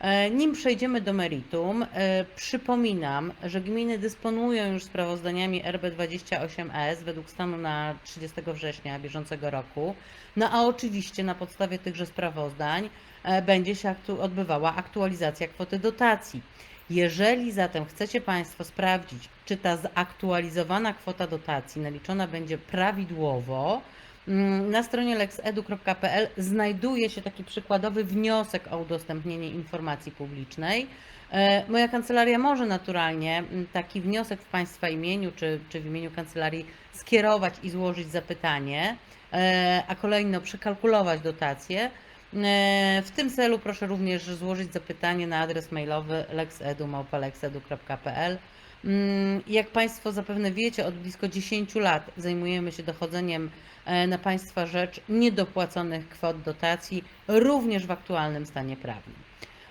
E, Nim przejdziemy do meritum, e, przypominam, że gminy dysponują już sprawozdaniami RB28S według stanu na 30 września bieżącego roku. No a oczywiście na podstawie tychże sprawozdań e, będzie się aktu- odbywała aktualizacja kwoty dotacji. Jeżeli zatem chcecie Państwo sprawdzić, czy ta zaktualizowana kwota dotacji naliczona będzie prawidłowo, na stronie lexedu.pl znajduje się taki przykładowy wniosek o udostępnienie informacji publicznej. E, Moja kancelaria może naturalnie mm, taki wniosek w Państwa imieniu czy, czy w imieniu kancelarii skierować i złożyć zapytanie, e, a kolejno przekalkulować dotacje. E, W tym celu proszę również złożyć zapytanie na adres mailowy lexedu.pl. Mm, Jak Państwo zapewne wiecie, od blisko 10 lat zajmujemy się dochodzeniem e, na Państwa rzecz niedopłaconych kwot dotacji, również w aktualnym stanie prawnym.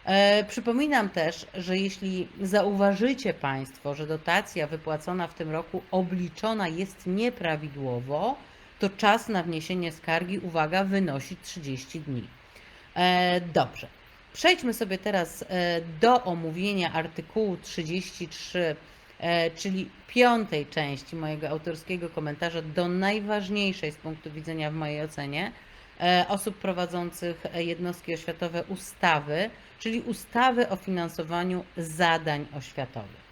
E, Przypominam też, że jeśli zauważycie Państwo, że dotacja wypłacona w tym roku obliczona jest nieprawidłowo, to czas na wniesienie skargi, uwaga, wynosi 30 dni. E, Dobrze. Przejdźmy sobie teraz e, do omówienia artykułu 33, e, czyli piątej części mojego autorskiego komentarza do najważniejszej z punktu widzenia w mojej ocenie osób prowadzących jednostki oświatowe ustawy, czyli ustawy o finansowaniu zadań oświatowych.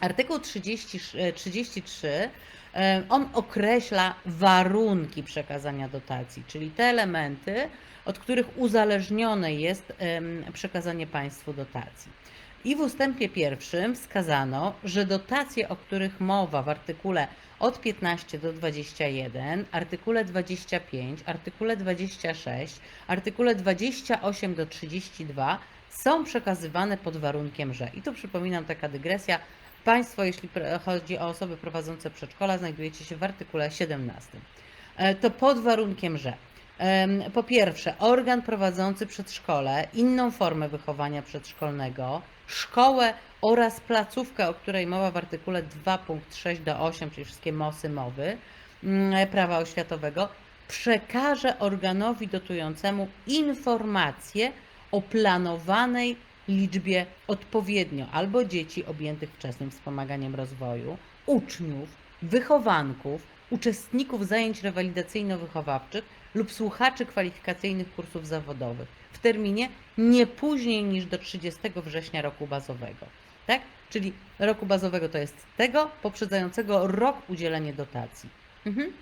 Artykuł 30, e, 33 e, on określa warunki przekazania dotacji, czyli te elementy, od których uzależnione jest przekazanie państwu dotacji. I w ustępie pierwszym wskazano, że dotacje, o których mowa w artykule od 15 do 21, artykule 25, artykule 26, artykule 28 do 32 są przekazywane pod warunkiem, że. I tu przypominam taka dygresja. Państwo, jeśli chodzi o osoby prowadzące przedszkola, znajdujecie się w artykule 17. E, To pod warunkiem, że po pierwsze, organ prowadzący przedszkole, inną formę wychowania przedszkolnego, szkołę oraz placówkę, o której mowa w artykule 2 punkt 6 do 8, czyli wszystkie mosy mowy mm, prawa oświatowego, przekaże organowi dotującemu informacje o planowanej liczbie odpowiednio albo dzieci objętych wczesnym wspomaganiem rozwoju, uczniów, wychowanków, uczestników zajęć rewalidacyjno-wychowawczych lub słuchaczy kwalifikacyjnych kursów zawodowych w terminie nie później niż do 30 września roku bazowego. Tak? Czyli roku bazowego to jest tego poprzedzającego rok udzielenia dotacji. Mhm.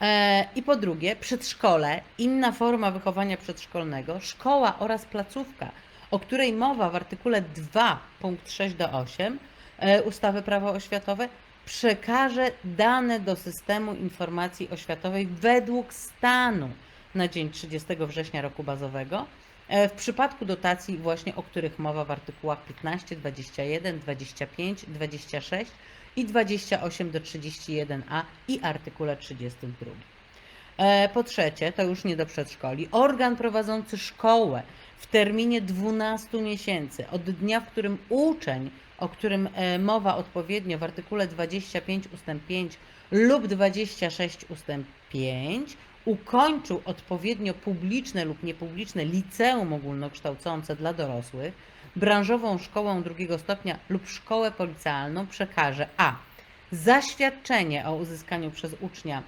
E, I po drugie, przedszkole, inna forma wychowania przedszkolnego, szkoła oraz placówka, o której mowa w artykule 2 punkt 6 do 8 e, ustawy Prawo oświatowe, przekaże dane do systemu informacji oświatowej według stanu na dzień 30 września roku bazowego. e, W przypadku dotacji właśnie, o których mowa w artykułach 15, 21, 25, 26 i 28 do 31a i artykule 32. E, Po trzecie, to już nie do przedszkoli, organ prowadzący szkołę w terminie 12 miesięcy od dnia, w którym uczeń, o którym e, mowa odpowiednio w artykule 25 ust. 5 lub 26 ust. 5 ukończył odpowiednio publiczne lub niepubliczne liceum ogólnokształcące dla dorosłych, branżową szkołę drugiego stopnia lub szkołę policjalną przekaże a. Zaświadczenie o uzyskaniu przez ucznia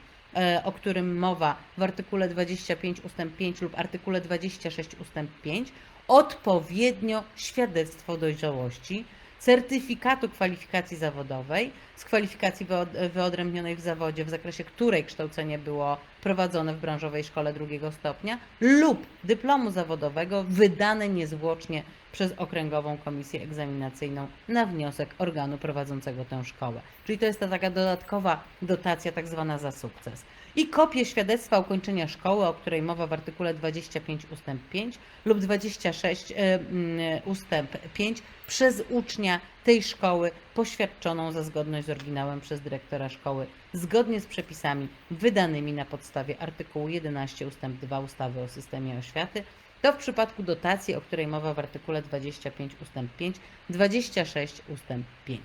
o którym mowa w artykule 25 ust. 5 lub artykule 26 ust. 5, odpowiednio świadectwo dojrzałości, certyfikatu kwalifikacji zawodowej z kwalifikacji wyod- wyodrębnionej w zawodzie, w zakresie której kształcenie było prowadzone w branżowej szkole drugiego stopnia lub dyplomu zawodowego wydane niezwłocznie przez Okręgową Komisję Egzaminacyjną na wniosek organu prowadzącego tę szkołę. Czyli to jest ta taka dodatkowa dotacja, tak zwana za sukces. I kopię świadectwa ukończenia szkoły, o której mowa w artykule 25 ust. 5 lub 26 e, mm, ustęp 5 przez ucznia tej szkoły poświadczoną za zgodność z oryginałem przez dyrektora szkoły zgodnie z przepisami wydanymi na podstawie artykułu 11 ust. 2 ustawy o systemie oświaty to w przypadku dotacji, o której mowa w artykule 25 ust. 5, 26 ust. 5.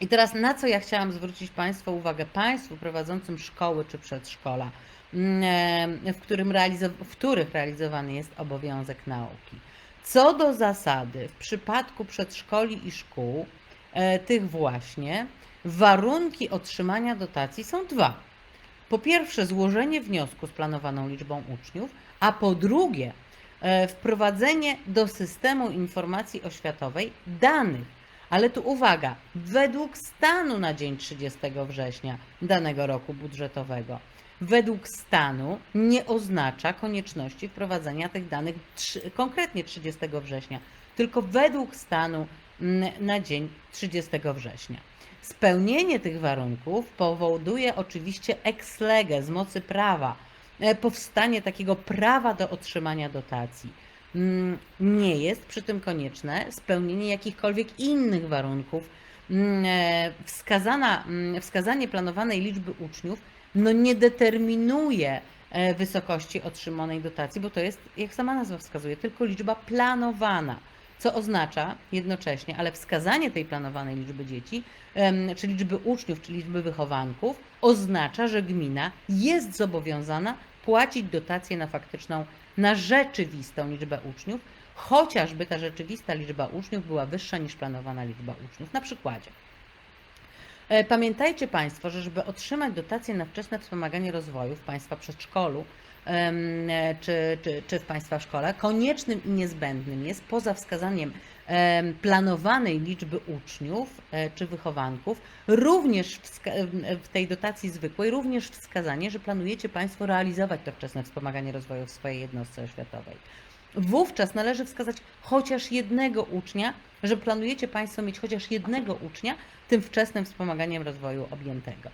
I teraz na co ja chciałam zwrócić Państwu uwagę, Państwu prowadzącym szkoły czy przedszkola? mm, e, w, którym realizo- w których realizowany jest obowiązek nauki. Co do zasady, w przypadku przedszkoli i szkół, e, tych właśnie, warunki otrzymania dotacji są dwa. Po pierwsze, złożenie wniosku z planowaną liczbą uczniów, a po drugie, e, wprowadzenie do systemu informacji oświatowej danych. Ale tu uwaga, według stanu na dzień 30 września danego roku budżetowego. Według stanu nie oznacza konieczności wprowadzenia tych danych trzy- konkretnie 30 września, tylko według stanu mm, na dzień 30 września. Spełnienie tych warunków powoduje oczywiście ex lege z mocy prawa e, powstanie takiego prawa do otrzymania dotacji. Mm, Nie jest przy tym konieczne spełnienie jakichkolwiek innych warunków. Mm, e, Wskazana, mm, wskazanie planowanej liczby uczniów no nie determinuje e, wysokości otrzymanej dotacji, bo to jest, jak sama nazwa wskazuje, tylko liczba planowana co oznacza jednocześnie, ale wskazanie tej planowanej liczby dzieci, czy liczby uczniów, czy liczby wychowanków, oznacza, że gmina jest zobowiązana płacić dotację na faktyczną, na rzeczywistą liczbę uczniów, chociażby ta rzeczywista liczba uczniów była wyższa niż planowana liczba uczniów. Na przykładzie. E, Pamiętajcie Państwo, że żeby otrzymać dotację na wczesne wspomaganie rozwoju w Państwa przedszkolu e, czy, czy, czy w Państwa szkole, koniecznym i niezbędnym jest poza wskazaniem em, planowanej liczby uczniów e, czy wychowanków, również w tej dotacji zwykłej, również wskazanie, że planujecie Państwo realizować to wczesne wspomaganie rozwoju w swojej jednostce oświatowej. Wówczas należy wskazać chociaż jednego ucznia, że planujecie Państwo mieć chociaż jednego ucznia tym wczesnym wspomaganiem rozwoju objętego.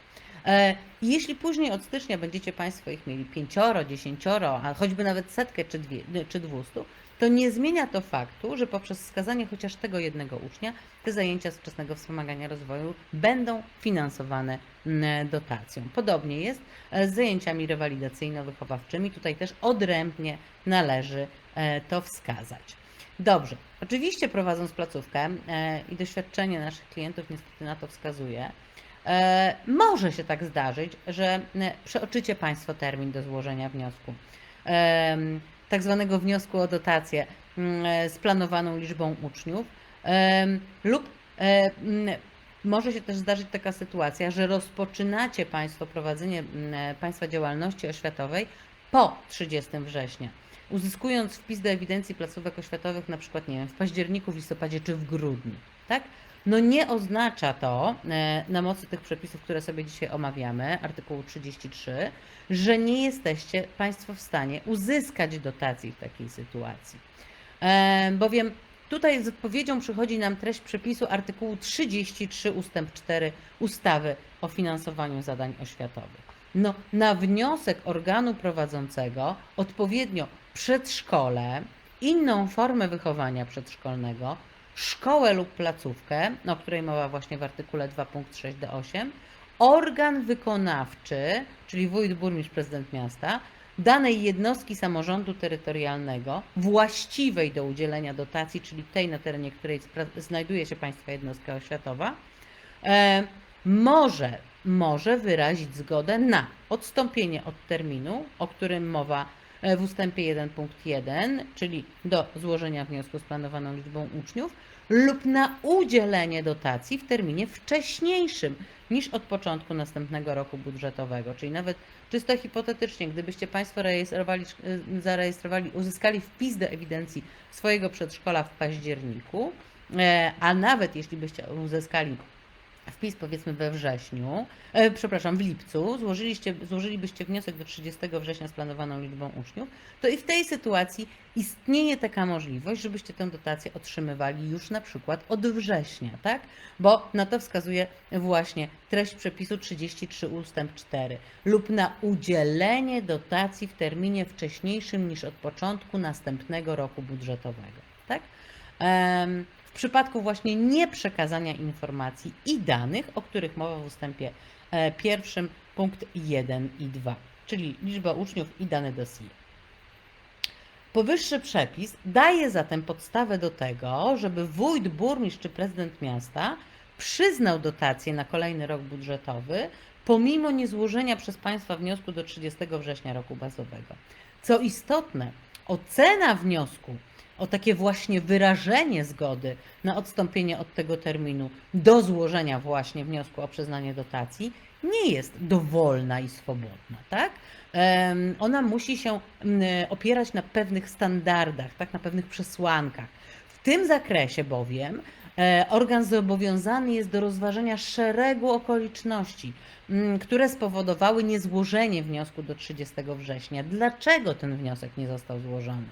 E, Jeśli później od stycznia będziecie Państwo ich mieli pięcioro, dziesięcioro, a choćby nawet setkę czy, czy dwustu, to nie zmienia to faktu, że poprzez wskazanie chociaż tego jednego ucznia te zajęcia z wczesnego wspomagania rozwoju będą finansowane mm, dotacją. Podobnie jest e, z zajęciami rewalidacyjno-wychowawczymi. Tutaj też odrębnie należy e, to wskazać. Dobrze, oczywiście prowadząc placówkę e, i doświadczenie naszych klientów niestety na to wskazuje, może się tak zdarzyć, że przeoczycie Państwo termin do złożenia wniosku. Tak zwanego wniosku o dotację mm, e, z planowaną liczbą uczniów. Lub e, może się też zdarzyć taka sytuacja, że rozpoczynacie Państwo prowadzenie e, Państwa działalności oświatowej po 30 września, uzyskując wpis do ewidencji placówek oświatowych na przykład, nie wiem, w październiku, w listopadzie czy w grudniu, tak? No nie oznacza to e, na mocy tych przepisów, które sobie dzisiaj omawiamy, artykułu 33, że nie jesteście Państwo w stanie uzyskać dotacji w takiej sytuacji. E, Bowiem tutaj z odpowiedzią przychodzi nam treść przepisu artykułu 33 ustęp 4 ustawy o finansowaniu zadań oświatowych. No, na wniosek organu prowadzącego odpowiednio przedszkole, inną formę wychowania przedszkolnego, szkołę lub placówkę, o której mowa właśnie w artykule 2 punkt 6 do 8, organ wykonawczy, czyli wójt, burmistrz, prezydent miasta, danej jednostki samorządu terytorialnego właściwej do udzielenia dotacji, czyli tej na terenie której znajduje się Państwa jednostka oświatowa, e, może, może wyrazić zgodę na odstąpienie od terminu, o którym mowa w ustępie 1 punkt 1, czyli do złożenia wniosku z planowaną liczbą uczniów, lub na udzielenie dotacji w terminie wcześniejszym niż od początku następnego roku budżetowego. Czyli nawet czysto hipotetycznie, gdybyście Państwo rejestrowali, y, zarejestrowali, uzyskali wpis do ewidencji swojego przedszkola w październiku, e, a nawet jeśli byście uzyskali wpis powiedzmy we wrześniu, e, przepraszam, w lipcu, złożyliście, złożylibyście wniosek do 30 września z planowaną liczbą uczniów, to i w tej sytuacji istnieje taka możliwość, żebyście tę dotację otrzymywali już na przykład od września, tak? Bo na to wskazuje właśnie treść przepisu 33 ustęp 4 lub na udzielenie dotacji w terminie wcześniejszym niż od początku następnego roku budżetowego, tak? W przypadku właśnie nieprzekazania informacji i danych, o których mowa w ustępie e, pierwszym, punkt 1 i 2, czyli liczba uczniów i dane dossier. Powyższy przepis daje zatem podstawę do tego, żeby wójt, burmistrz czy prezydent miasta przyznał dotację na kolejny rok budżetowy pomimo niezłożenia przez państwa wniosku do 30 września roku bazowego. Co istotne, ocena wniosku o takie właśnie wyrażenie zgody na odstąpienie od tego terminu do złożenia właśnie wniosku o przyznanie dotacji nie jest dowolna i swobodna, tak? Ona musi się opierać na pewnych standardach, tak, na pewnych przesłankach. W tym zakresie bowiem organ zobowiązany jest do rozważenia szeregu okoliczności, mm, które spowodowały niezłożenie wniosku do 30 września. Dlaczego ten wniosek nie został złożony?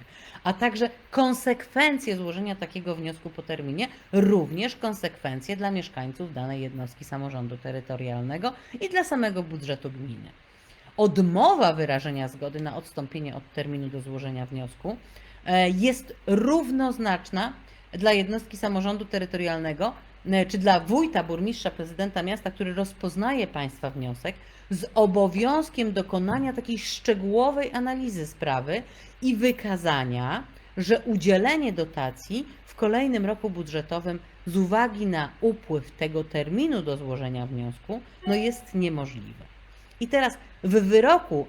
A także konsekwencje złożenia takiego wniosku po terminie, również konsekwencje dla mieszkańców danej jednostki samorządu terytorialnego i dla samego budżetu gminy. Odmowa wyrażenia zgody na odstąpienie od terminu do złożenia wniosku e, jest równoznaczna dla jednostki samorządu terytorialnego, e, czy dla wójta, burmistrza, prezydenta miasta, który rozpoznaje państwa wniosek, z obowiązkiem dokonania takiej szczegółowej analizy sprawy i wykazania, że udzielenie dotacji w kolejnym roku budżetowym z uwagi na upływ tego terminu do złożenia wniosku no jest niemożliwe. I teraz w wyroku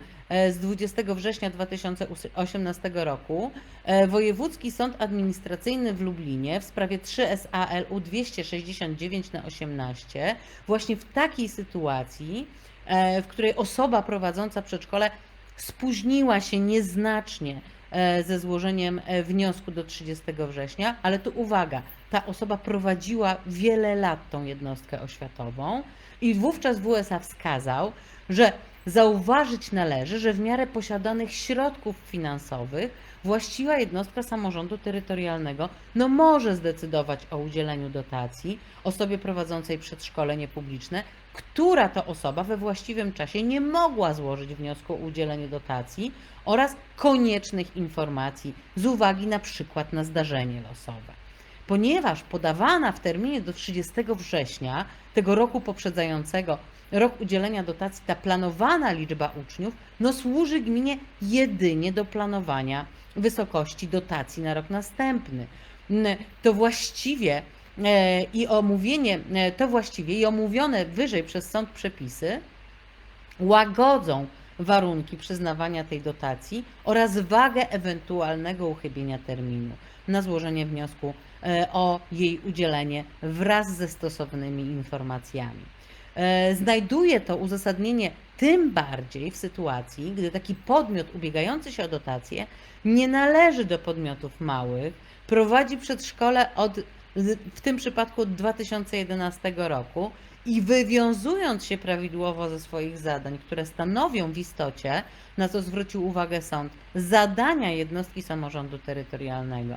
z 20 września 2018 roku. E, Wojewódzki Sąd Administracyjny w Lublinie w sprawie 3 SALU 269 na 18 właśnie w takiej sytuacji, e, w której osoba prowadząca przedszkole spóźniła się nieznacznie e, ze złożeniem e, wniosku do 30 września, ale tu uwaga, ta osoba prowadziła wiele lat tą jednostkę oświatową i wówczas WSA wskazał, że zauważyć należy, że w miarę posiadanych środków finansowych właściwa jednostka samorządu terytorialnego no może zdecydować o udzieleniu dotacji osobie prowadzącej przedszkolenie publiczne, która to osoba we właściwym czasie nie mogła złożyć wniosku o udzielenie dotacji oraz koniecznych informacji z uwagi na przykład na zdarzenie losowe. Ponieważ podawana w terminie do 30 września tego roku poprzedzającego rok udzielenia dotacji ta planowana liczba uczniów no służy gminie jedynie do planowania wysokości dotacji na rok następny. To właściwie e, i omówienie, e, to właściwie i omówione wyżej przez sąd przepisy łagodzą warunki przyznawania tej dotacji oraz wagę ewentualnego uchybienia terminu na złożenie wniosku e, o jej udzielenie wraz ze stosownymi informacjami. E, Znajduje to uzasadnienie tym bardziej w sytuacji, gdy taki podmiot ubiegający się o dotację nie należy do podmiotów małych, prowadzi przedszkole od, w tym przypadku od 2011 roku i wywiązując się prawidłowo ze swoich zadań, które stanowią w istocie, na co zwrócił uwagę sąd, zadania jednostki samorządu terytorialnego.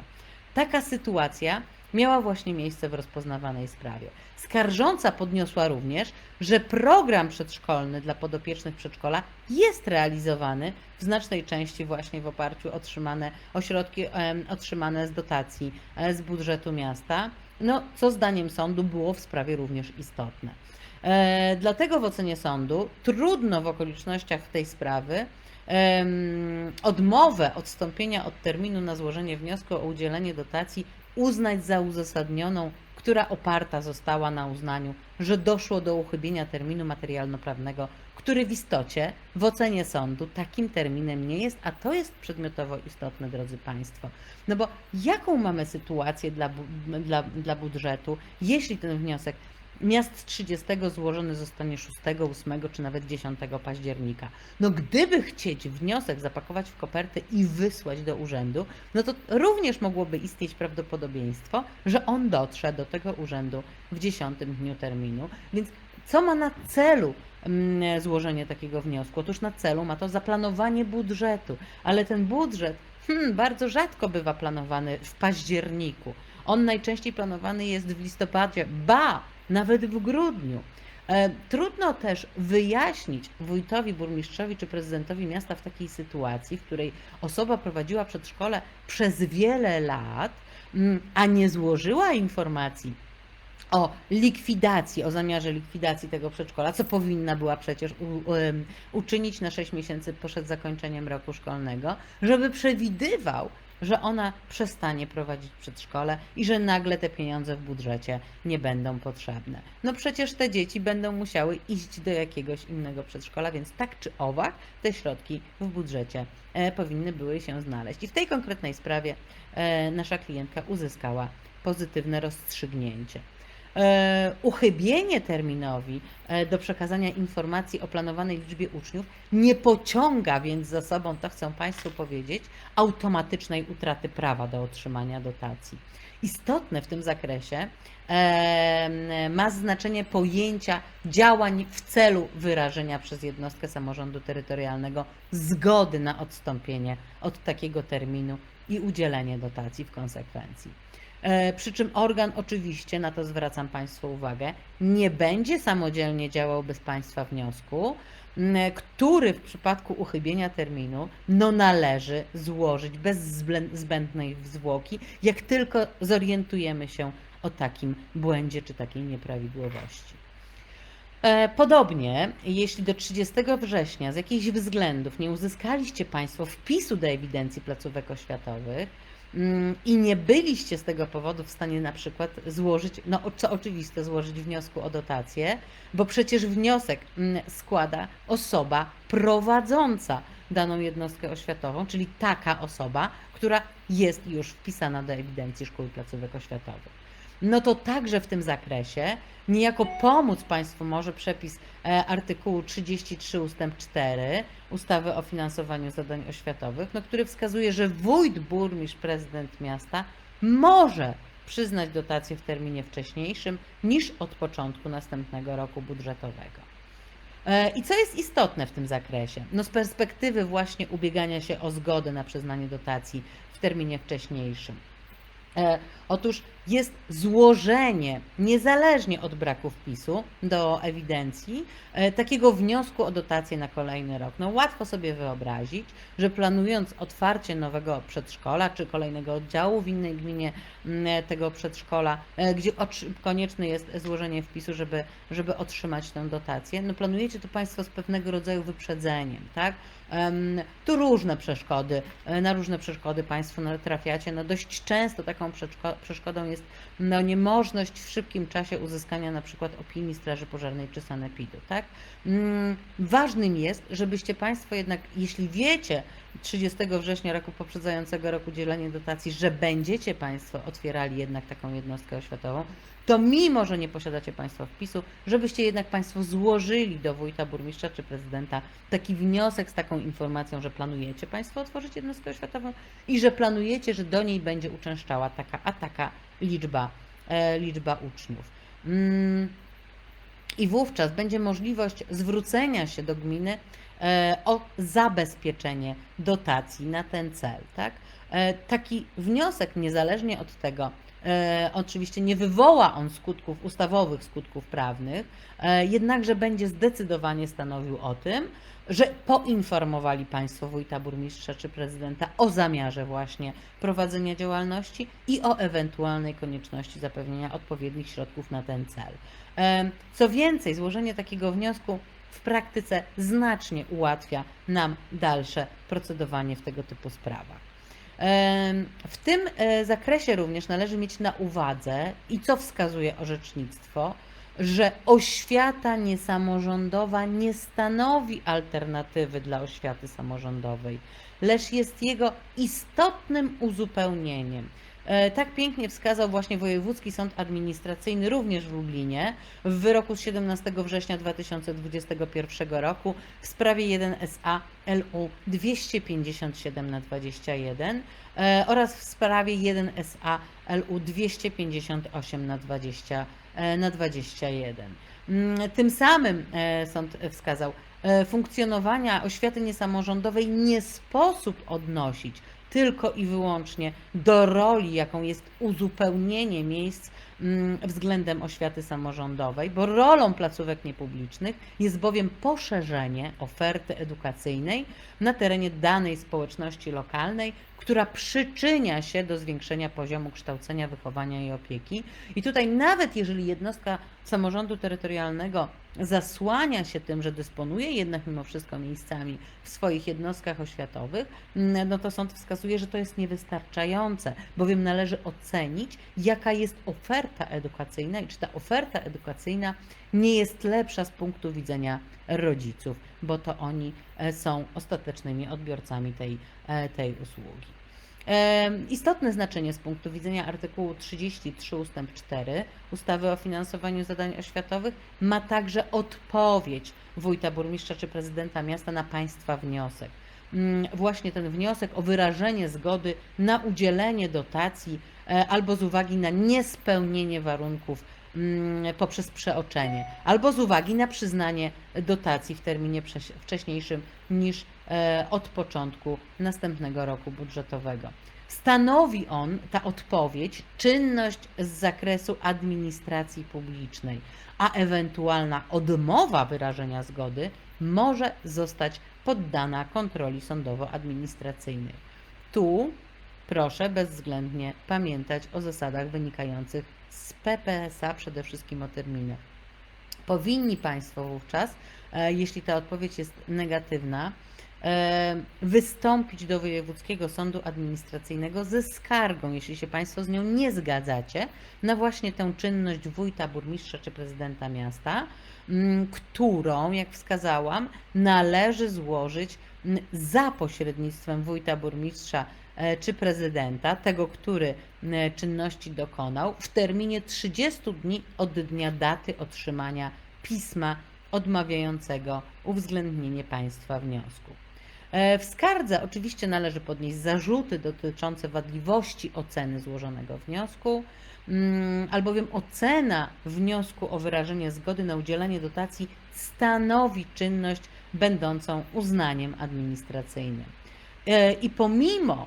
Taka sytuacja miała właśnie miejsce w rozpoznawanej sprawie. Skarżąca podniosła również, że program przedszkolny dla podopiecznych przedszkola jest realizowany w znacznej części właśnie w oparciu o otrzymane ośrodki em, otrzymane z dotacji e, z budżetu miasta, no, co zdaniem sądu było w sprawie również istotne. E, dlatego w ocenie sądu trudno w okolicznościach tej sprawy odmowę odstąpienia od terminu na złożenie wniosku o udzielenie dotacji uznać za uzasadnioną, która oparta została na uznaniu, że doszło do uchybienia terminu materialno-prawnego, który w istocie w ocenie sądu takim terminem nie jest, a to jest przedmiotowo istotne, drodzy Państwo. No bo jaką mamy sytuację dla, dla, dla budżetu, jeśli ten wniosek miast 30 złożony zostanie 6, 8 czy nawet 10 października. No gdyby chcieć wniosek zapakować w kopertę i wysłać do urzędu, no to również mogłoby istnieć prawdopodobieństwo, że on dotrze do tego urzędu w 10 dniu terminu. Więc co ma na celu mm, złożenie takiego wniosku? Otóż na celu ma to zaplanowanie budżetu, ale ten budżet hmm, bardzo rzadko bywa planowany w październiku. On najczęściej planowany jest w listopadzie, ba, nawet w grudniu. E, Trudno też wyjaśnić wójtowi, burmistrzowi czy prezydentowi miasta w takiej sytuacji, w której osoba prowadziła przedszkole przez wiele lat, mm, a nie złożyła informacji o likwidacji, o zamiarze likwidacji tego przedszkola, co powinna była przecież uczynić na 6 miesięcy przed zakończeniem roku szkolnego, żeby przewidywał że ona przestanie prowadzić przedszkole i że nagle te pieniądze w budżecie nie będą potrzebne. No przecież te dzieci będą musiały iść do jakiegoś innego przedszkola, więc tak czy owak te środki w budżecie e, powinny były się znaleźć. I w tej konkretnej sprawie e, nasza klientka uzyskała pozytywne rozstrzygnięcie. E, uchybienie terminowi e, do przekazania informacji o planowanej liczbie uczniów nie pociąga więc za sobą, to chcę Państwu powiedzieć, automatycznej utraty prawa do otrzymania dotacji. Istotne w tym zakresie e, ma znaczenie pojęcia działań w celu wyrażenia przez jednostkę samorządu terytorialnego zgody na odstąpienie od takiego terminu i udzielenie dotacji w konsekwencji. E, Przy czym organ oczywiście, na to zwracam Państwu uwagę, nie będzie samodzielnie działał bez Państwa wniosku, który w przypadku uchybienia terminu no należy złożyć bez zbędnej zwłoki, jak tylko zorientujemy się o takim błędzie czy takiej nieprawidłowości. E, Podobnie, jeśli do 30 września z jakichś względów nie uzyskaliście Państwo wpisu do ewidencji placówek oświatowych i nie byliście z tego powodu w stanie na przykład złożyć, no co oczywiste, złożyć wniosku o dotację, bo przecież wniosek mm, składa osoba prowadząca daną jednostkę oświatową, czyli taka osoba, która jest już wpisana do ewidencji szkół i placówek oświatowych no to także w tym zakresie niejako pomóc Państwu może przepis e, artykułu 33 ustęp 4 ustawy o finansowaniu zadań oświatowych, no, który wskazuje, że wójt, burmistrz, prezydent miasta może przyznać dotację w terminie wcześniejszym niż od początku następnego roku budżetowego. E, I co jest istotne w tym zakresie? No z perspektywy właśnie ubiegania się o zgodę na przyznanie dotacji w terminie wcześniejszym. E, Otóż jest złożenie, niezależnie od braku wpisu do ewidencji, e, takiego wniosku o dotację na kolejny rok. No łatwo sobie wyobrazić, że planując otwarcie nowego przedszkola czy kolejnego oddziału w innej gminie m, tego przedszkola, e, gdzie konieczne jest złożenie wpisu, żeby, żeby otrzymać tę dotację, no planujecie to Państwo z pewnego rodzaju wyprzedzeniem, tak? Tu różne przeszkody, e, na różne przeszkody Państwo natrafiacie. No dość często taką przeszkodą jest no, niemożność w szybkim czasie uzyskania na przykład opinii Straży Pożarnej czy Sanepidu, tak? Mm, Ważnym jest, żebyście Państwo jednak, jeśli wiecie 30 września roku poprzedzającego roku udzielenie dotacji, że będziecie Państwo otwierali jednak taką jednostkę oświatową, to mimo, że nie posiadacie Państwo wpisu, żebyście jednak Państwo złożyli do wójta, burmistrza czy prezydenta taki wniosek z taką informacją, że planujecie Państwo otworzyć jednostkę oświatową i że planujecie, że do niej będzie uczęszczała taka, a taka liczba, e, liczba uczniów. Mm, I wówczas będzie możliwość zwrócenia się do gminy o zabezpieczenie dotacji na ten cel. Tak? E, Taki wniosek, niezależnie od tego, e, oczywiście nie wywoła on skutków ustawowych, skutków prawnych, e, jednakże będzie zdecydowanie stanowił o tym, że poinformowali Państwo wójta, burmistrza czy prezydenta o zamiarze właśnie prowadzenia działalności i o ewentualnej konieczności zapewnienia odpowiednich środków na ten cel. Co więcej, złożenie takiego wniosku w praktyce znacznie ułatwia nam dalsze procedowanie w tego typu sprawach. W tym e, zakresie również należy mieć na uwadze i co wskazuje orzecznictwo, że oświata niesamorządowa nie stanowi alternatywy dla oświaty samorządowej, lecz jest jego istotnym uzupełnieniem. E, Tak pięknie wskazał właśnie Wojewódzki Sąd Administracyjny również w Lublinie w wyroku z 17 września 2021 roku w sprawie 1 SA LU 257 na 21 e, oraz w sprawie 1 SA LU 258 na 20 e, na 21. Mm, Tym samym sąd wskazał, funkcjonowania oświaty niesamorządowej nie sposób odnosić tylko i wyłącznie do roli, jaką jest uzupełnienie miejsc względem oświaty samorządowej, bo rolą placówek niepublicznych jest bowiem poszerzenie oferty edukacyjnej na terenie danej społeczności lokalnej, która przyczynia się do zwiększenia poziomu kształcenia, wychowania i opieki. I tutaj nawet jeżeli jednostka samorządu terytorialnego zasłania się tym, że dysponuje jednak mimo wszystko miejscami w swoich jednostkach oświatowych, mm, no to sąd wskazuje, że to jest niewystarczające, bowiem należy ocenić, jaka jest oferta edukacyjna i czy ta oferta edukacyjna nie jest lepsza z punktu widzenia rodziców, bo to oni e, są ostatecznymi odbiorcami tej, e, tej usługi. E, Istotne znaczenie z punktu widzenia artykułu 33 ust. 4 ustawy o finansowaniu zadań oświatowych ma także odpowiedź wójta, burmistrza czy prezydenta miasta na państwa wniosek. Mm, Właśnie ten wniosek o wyrażenie zgody na udzielenie dotacji albo z uwagi na niespełnienie warunków mm, poprzez przeoczenie, albo z uwagi na przyznanie dotacji w terminie wcześniejszym niż e, od początku następnego roku budżetowego. Stanowi on, ta odpowiedź, czynność z zakresu administracji publicznej, a ewentualna odmowa wyrażenia zgody może zostać poddana kontroli sądowo-administracyjnej. Tu proszę bezwzględnie pamiętać o zasadach wynikających z PPSA, przede wszystkim o terminach. Powinni Państwo wówczas, e, jeśli ta odpowiedź jest negatywna, e, wystąpić do Wojewódzkiego Sądu Administracyjnego ze skargą, jeśli się Państwo z nią nie zgadzacie, na właśnie tę czynność wójta, burmistrza czy prezydenta miasta, m, którą, jak wskazałam, należy złożyć m, za pośrednictwem wójta, burmistrza czy prezydenta, tego, który czynności dokonał, w terminie 30 dni od dnia daty otrzymania pisma odmawiającego uwzględnienie państwa wniosku. E, W skardze oczywiście należy podnieść zarzuty dotyczące wadliwości oceny złożonego wniosku, mm, albowiem ocena wniosku o wyrażenie zgody na udzielenie dotacji stanowi czynność będącą uznaniem administracyjnym. E, I pomimo, e,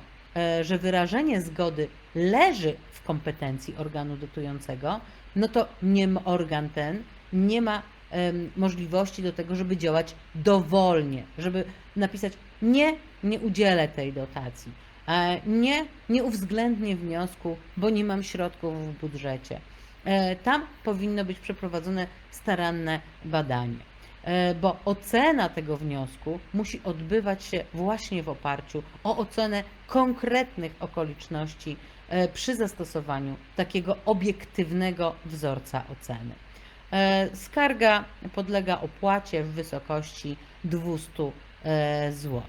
że wyrażenie zgody leży w kompetencji organu dotującego, no to nie organ ten nie ma możliwości do tego, żeby działać dowolnie, żeby napisać nie, nie udzielę tej dotacji, e, nie, nie uwzględnię wniosku, bo nie mam środków w budżecie. E, Tam powinno być przeprowadzone staranne badanie, e, bo ocena tego wniosku musi odbywać się właśnie w oparciu o ocenę konkretnych okoliczności e, przy zastosowaniu takiego obiektywnego wzorca oceny. E, Skarga podlega opłacie w wysokości 200 zł.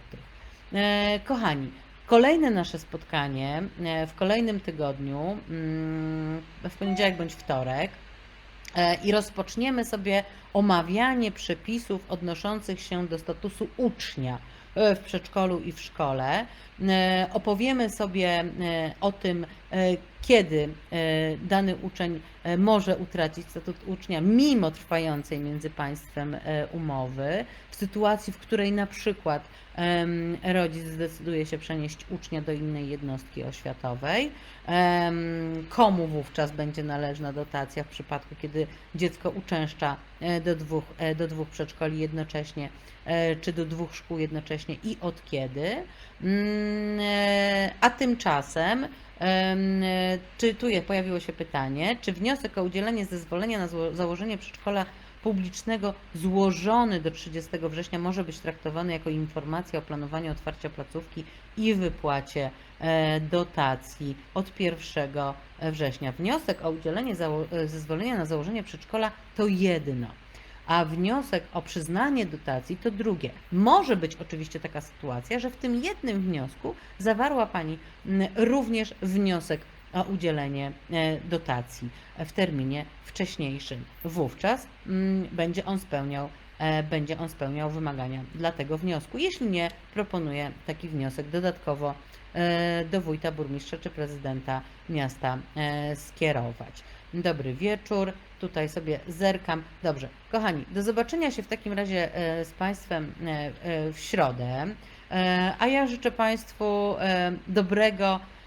E, Kochani, kolejne nasze spotkanie e, w kolejnym tygodniu, mm, w poniedziałek bądź wtorek, e, i rozpoczniemy sobie omawianie przepisów odnoszących się do statusu ucznia e, w przedszkolu i w szkole. E, Opowiemy sobie e, o tym, kiedy dany uczeń może utracić statut ucznia mimo trwającej między państwem umowy, w sytuacji, w której na przykład rodzic zdecyduje się przenieść ucznia do innej jednostki oświatowej, komu wówczas będzie należna dotacja w przypadku, kiedy dziecko uczęszcza do dwóch, e, do dwóch przedszkoli jednocześnie, e, czy do dwóch szkół jednocześnie i od kiedy. Mm, e, A tymczasem Em, e, Czy tu je- pojawiło się pytanie, czy wniosek o udzielenie zezwolenia na założenie przedszkola publicznego złożony do 30 września może być traktowany jako informacja o planowaniu otwarcia placówki i wypłacie e, dotacji od 1 września. Wniosek o udzielenie e, zezwolenia na założenie przedszkola to jedno a wniosek o przyznanie dotacji to drugie. Może być oczywiście taka sytuacja, że w tym jednym wniosku zawarła Pani również wniosek o udzielenie e, dotacji w terminie wcześniejszym. Wówczas mm, będzie on spełniał e, będzie on spełniał wymagania dla tego wniosku. Jeśli nie, proponuję taki wniosek dodatkowo e, do wójta, burmistrza czy prezydenta miasta e, skierować. Dobry wieczór. Tutaj sobie zerkam. Dobrze, kochani, do zobaczenia się w takim razie e, z Państwem e, e, w środę. E, A ja życzę Państwu e, dobrego, e,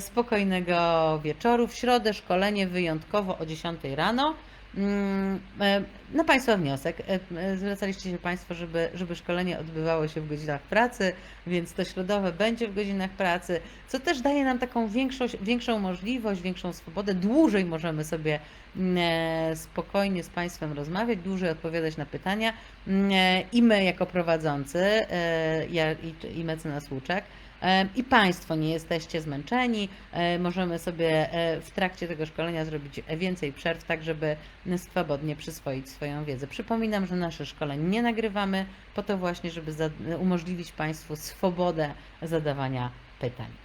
spokojnego wieczoru. W środę szkolenie wyjątkowo o 10 rano. Mm, e, Na Państwa wniosek. E, e, Zwracaliście się Państwo, żeby, żeby szkolenie odbywało się w godzinach pracy, więc to środowe będzie w godzinach pracy, co też daje nam taką większą, większą możliwość, większą swobodę. Dłużej możemy sobie mm, e, spokojnie z Państwem rozmawiać, dłużej odpowiadać na pytania. Mm, e, I my, jako prowadzący, e, ja i, i mecenas Łuczak, E, I Państwo nie jesteście zmęczeni. e, Możemy sobie e, w trakcie tego szkolenia zrobić więcej przerw, tak żeby swobodnie przyswoić swoją wiedzę. Przypominam, że nasze szkoleń nie nagrywamy po to właśnie, żeby umożliwić Państwu swobodę zadawania pytań.